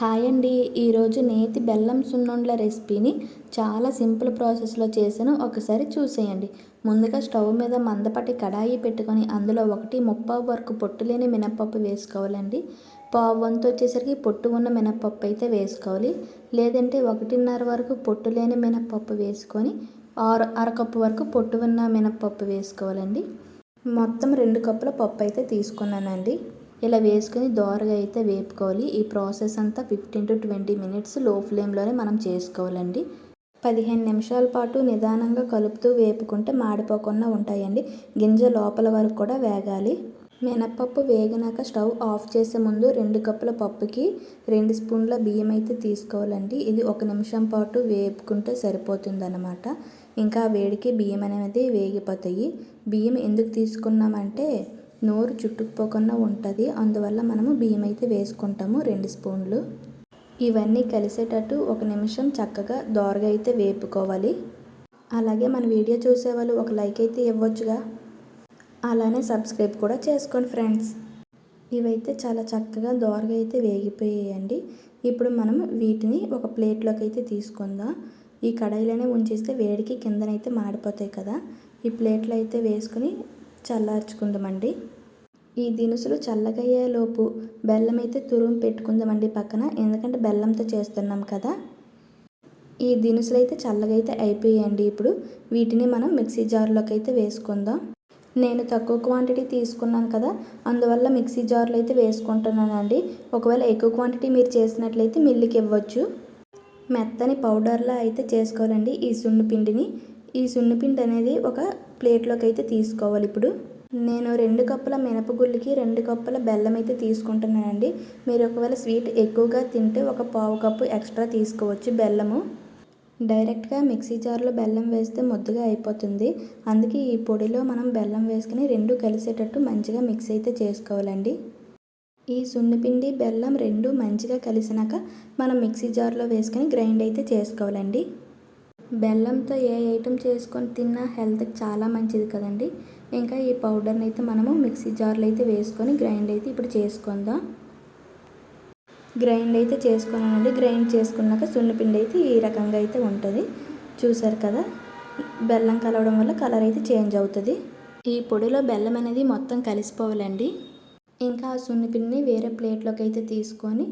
Hi అండి ఈరోజు నేతి బెల్లం సున్నుండల రెసిపీని చాలా సింపుల్ ప్రాసెస్లో చేశాను. ఒకసారి చూసేయండి. ముందుగా స్టవ్ మీద మందపాటి కడాయి పెట్టుకొని అందులో ఒకటి ముప్పావు వరకు పొట్టు లేని మినప్పప్పు వేసుకోవాలండి. పావు వంతు వచ్చేసరికి పొట్టు ఉన్న మినప్పప్పు అయితే వేసుకోవాలి. లేదంటే ఒకటిన్నర వరకు పొట్టు లేని మినప్పప్పు వేసుకొని ఆరు అరకప్పు వరకు పొట్టు ఉన్న మినప్పప్పు వేసుకోవాలండి. మొత్తం రెండు కప్పుల పప్పు అయితే తీసుకున్నానండి. ఇలా వేసుకొని దోరగా అయితే వేపుకోవాలి. ఈ ప్రాసెస్ అంతా ఫిఫ్టీన్ టు ట్వంటీ మినిట్స్లో ఫ్లేమ్లోనే మనం చేసుకోవాలండి. పదిహేను నిమిషాల పాటు నిదానంగా కలుపుతూ వేపుకుంటే మాడిపోకుండా ఉంటాయండి. గింజ లోపల వరకు కూడా వేగాలి. మినప్పప్పు వేగినాక స్టవ్ ఆఫ్ చేసే ముందు రెండు కప్పుల పప్పుకి రెండు స్పూన్ల బియ్యం అయితే తీసుకోవాలండి. ఇది ఒక నిమిషం పాటు వేపుకుంటే సరిపోతుందన్నమాట. ఇంకా వేడికి బియ్యం అనేది వేగిపోతాయి. బియ్యం ఎందుకు తీసుకున్నామంటే నోరు చుట్టుకుపోకుండా ఉంటుంది. అందువల్ల మనము బియ్యం అయితే వేసుకుంటాము రెండు స్పూన్లు. ఇవన్నీ కలిసేటట్టు ఒక నిమిషం చక్కగా దోరగా అయితే వేపుకోవాలి. అలాగే మన వీడియో చూసేవాళ్ళు ఒక లైక్ అయితే ఇవ్వచ్చుగా. అలానే సబ్స్క్రైబ్ కూడా చేసుకోండి ఫ్రెండ్స్. ఇవైతే చాలా చక్కగా దోరగా అయితే వేగిపోయాయండి. ఇప్పుడు మనం వీటిని ఒక ప్లేట్లోకి అయితే తీసుకుందాం. ఈ కడాయిలోనే ఉంచేస్తే వేడికి కిందనైతే మాడిపోతాయి కదా. ఈ ప్లేట్లో అయితే వేసుకొని చల్లార్చుకుందామండి. ఈ దినుసులు చల్లగయ్యేలోపు బెల్లం అయితే తురుము పెట్టుకుందామండి పక్కన ఎందుకంటే బెల్లంతో చేస్తున్నాం కదా. ఈ దినుసులు అయితే చల్లగైతే అయిపోయాయండి ఇప్పుడు. వీటిని మనం మిక్సీ జార్లోకి అయితే వేసుకుందాం. నేను తక్కువ క్వాంటిటీ తీసుకున్నాను కదా అందువల్ల మిక్సీ జార్లో అయితే వేసుకుంటున్నానండి. ఒకవేళ ఎక్కువ క్వాంటిటీ మీరు చేసినట్లయితే మిల్లుకి ఇవ్వచ్చు. మెత్తని పౌడర్లా అయితే చేసుకోవాలండి ఈ సున్ను పిండిని. ఈ సున్నిపిండి అనేది ఒక ప్లేట్లోకి అయితే తీసుకోవాలి ఇప్పుడు. నేను రెండు కప్పుల మినపగుళ్ళకి రెండు కప్పుల బెల్లం అయితే తీసుకుంటున్నానండి. మీరు ఒకవేళ స్వీట్ ఎక్కువగా తింటే ఒక పావు కప్పు ఎక్స్ట్రా తీసుకోవచ్చు బెల్లము. డైరెక్ట్గా మిక్సీ జార్లో బెల్లం వేస్తే ముద్దగా అయిపోతుంది. అందుకే ఈ పొడిలో మనం బెల్లం వేసుకుని రెండు కలిసేటట్టు మంచిగా మిక్స్ అయితే చేసుకోవాలండి. ఈ సున్నిపిండి బెల్లం రెండు మంచిగా కలిసినాక మనం మిక్సీ జార్లో వేసుకొని గ్రైండ్ అయితే చేసుకోవాలండి. బెల్లంతో ఏ ఐటెం చేసుకొని తిన్నా హెల్త్కి చాలా మంచిది కదండి. ఇంకా ఈ పౌడర్ని అయితే మనము మిక్సీ జార్లో అయితే వేసుకొని గ్రైండ్ అయితే ఇప్పుడు చేసుకుందాం. గ్రైండ్ అయితే చేసుకున్నానండి. గ్రైండ్ చేసుకున్నాక సున్నపిండి అయితే ఈ రకంగా అయితే ఉంటుంది. చూసారు కదా? బెల్లం కలవడం వల్ల కలర్ అయితే చేంజ్ అవుతుంది. ఈ పొడిలో బెల్లం అనేది మొత్తం కలిసిపోవాలండి. ఇంకా ఆ సున్నిపిండిని వేరే ప్లేట్లోకి అయితే తీసుకొని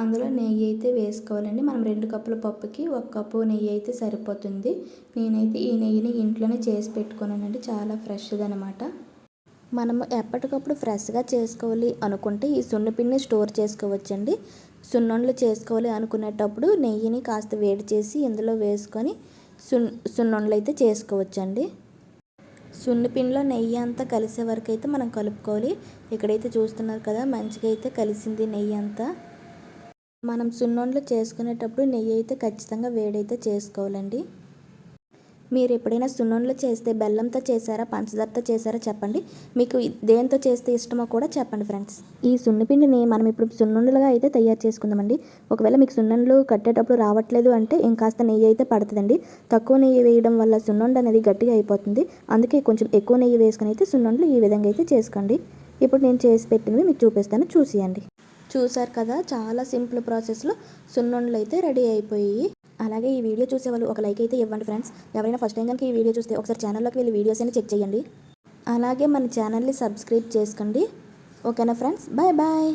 అందులో నెయ్యి అయితే వేసుకోవాలండి. మనం రెండు కప్పుల పప్పుకి ఒక కప్పు నెయ్యి అయితే సరిపోతుంది. నేనైతే ఈ నెయ్యిని ఇంట్లోనే చేసి పెట్టుకున్నానండి. చాలా ఫ్రెష్గా అనమాట మనము ఎప్పటికప్పుడు ఫ్రెష్గా చేసుకోవాలి అనుకుంటే ఈ సున్నిపిండిని స్టోర్ చేసుకోవచ్చండి. సున్నుండలు చేసుకోవాలి అనుకునేటప్పుడు నెయ్యిని కాస్త వేడి చేసి ఇందులో వేసుకొని సున్ సున్నుండలు అయితే చేసుకోవచ్చండి. సున్నిపిండిలో నెయ్యి అంతా కలిసే వరకు అయితే మనం కలుపుకోవాలి. ఇక్కడైతే చూస్తున్నారు కదా మంచిగా అయితే కలిసింది నెయ్యి అంతా. మనం సున్నుండలు చేసుకునేటప్పుడు నెయ్యి అయితే ఖచ్చితంగా వేడైతే చేసుకోవాలండి. మీరు ఎప్పుడైనా సున్నుండలు చేస్తే బెల్లంతో చేశారా పంచదారతో చేశారా చెప్పండి. మీకు దేంతో చేస్తే ఇష్టమో కూడా చెప్పండి ఫ్రెండ్స్. ఈ సున్నిపిండిని మనం ఇప్పుడు సున్నుండలుగా అయితే తయారు చేసుకుందామండి. ఒకవేళ మీకు సున్నుండలు కట్టేటప్పుడు రావట్లేదు అంటే ఇంకాస్త నెయ్యి అయితే పడుతుందండి. తక్కువ నెయ్యి వేయడం వల్ల సున్నుండ అనేది గట్టిగా అయిపోతుంది. అందుకే కొంచెం ఎక్కువ నెయ్యి వేసుకుని అయితే సున్నుండలు ఈ విధంగా అయితే చేసుకోండి. ఇప్పుడు నేను చేసి పెట్టినవి మీకు చూపిస్తాను. చూసియండి. చూసారు కదా చాలా సింపుల్ ప్రాసెస్లో సున్నుండలు అయితే రెడీ అయిపోయి అలాగే ఈ వీడియో చూసే వాళ్ళు ఒక లైక్ అయితే ఇవ్వండి ఫ్రెండ్స్ ఎవరైనా ఫస్ట్ టైం కనుక ఈ వీడియో చూస్తే ఒకసారి ఛానల్లోకి వెళ్ళి వీడియోస్ అని చెక్ చేయండి. అలాగే మన ఛానల్ని సబ్స్క్రైబ్ చేసుకోండి. ఓకేనా ఫ్రెండ్స్ బాయ్ బాయ్